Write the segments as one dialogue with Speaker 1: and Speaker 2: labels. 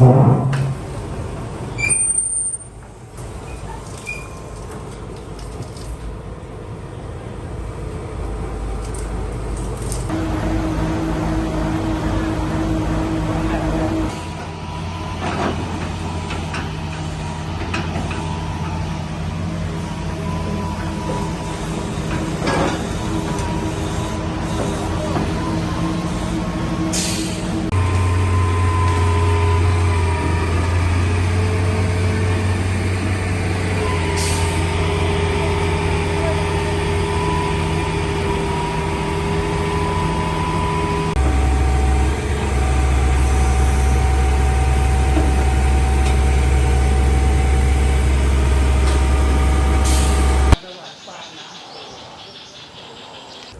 Speaker 1: Thank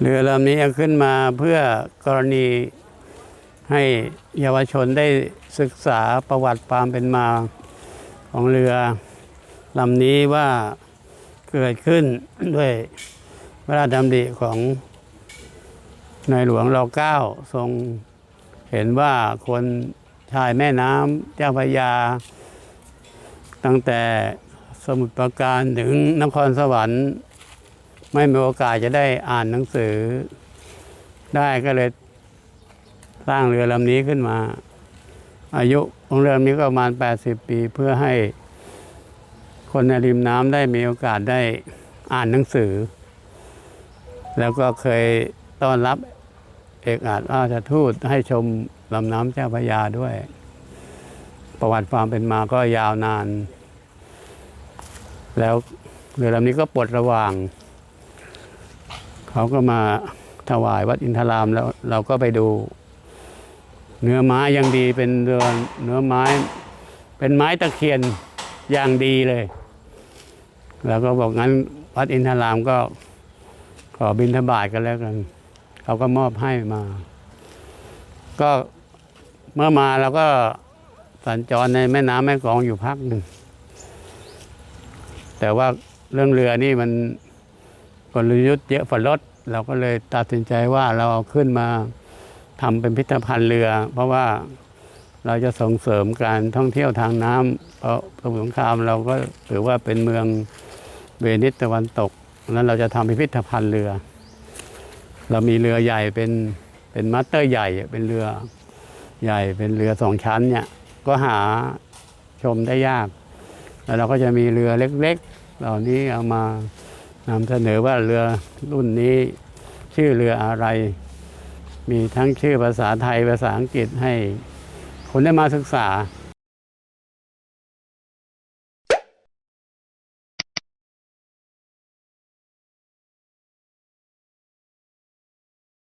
Speaker 1: เรือลำนี้ขึ้นมาเพื่อกรณีให้เยาวชนได้ศึกษาประวัติความเป็นมาของเรือลำนี้ว่าเกิดขึ้นด้วยพระราชดำริของในหลวงรอเก้าทรงเห็นว่าคนชายแม่น้ำเจ้าพระยา ตั้งแต่สมุทรปราการถึงนครสวรรค์ ไม่มีโอกาสจะได้อ่านหนังสือ ได้ก็เลยสร้างเรือลำนี้ขึ้นมา อายุของเรือลำนี้ก็ประมาณ 80 ปีเพื่อให้คนในริมน้ำได้มีโอกาสได้อ่านหนังสือ แล้วก็เคยต้อนรับเอกอัครราชทูตให้ชมลำน้ำเจ้าพระยาด้วย ประวัติความเป็นมาก็ยาวนาน แล้วเรือลำนี้ก็ปลดระหว่าง เขาก็มาถวายวัดอินทรามแล้วเราก็ไปดู เนื้อไม้ยังดีเป็นเรือเนื้อไม้ เป็นไม้ตะเคียนอย่างดีเลย แล้วก็บอกงั้นวัดอินทรามก็ขอบินทบาทกันแล้วกัน เขาก็มอบให้มา ก็เมื่อมาเราก็สัญจรในแม่น้ำแม่กองอยู่พักหนึ่ง แต่ว่าเรื่องเรือนี่มัน กลยุทธ์เยอะฝนลดเราก็เลยตัดสินใจว่าเราเอาขึ้นมาทำเป็นพิพิธภัณฑ์เรือ เพราะว่าเราจะส่งเสริมการท่องเที่ยวทางน้ำเพราะสมุทรสงครามเราก็ถือว่าเป็นเมืองเวนิสตะวันตกนั้นเราจะทำพิพิธภัณฑ์เรือ เรามีเรือใหญ่เป็นเป็นมัตเตอร์ใหญ่เป็นเรือใหญ่เป็นเรือสองชั้นเนี่ยก็หาชมได้ยาก แล้วเราก็จะมีเรือเล็กๆ เหล่านี้เอามา นำเสนอว่าเรือรุ่นนี้ชื่อเรืออะไร มีทั้งชื่อภาษาไทยภาษาอังกฤษให้คนได้มาศึกษา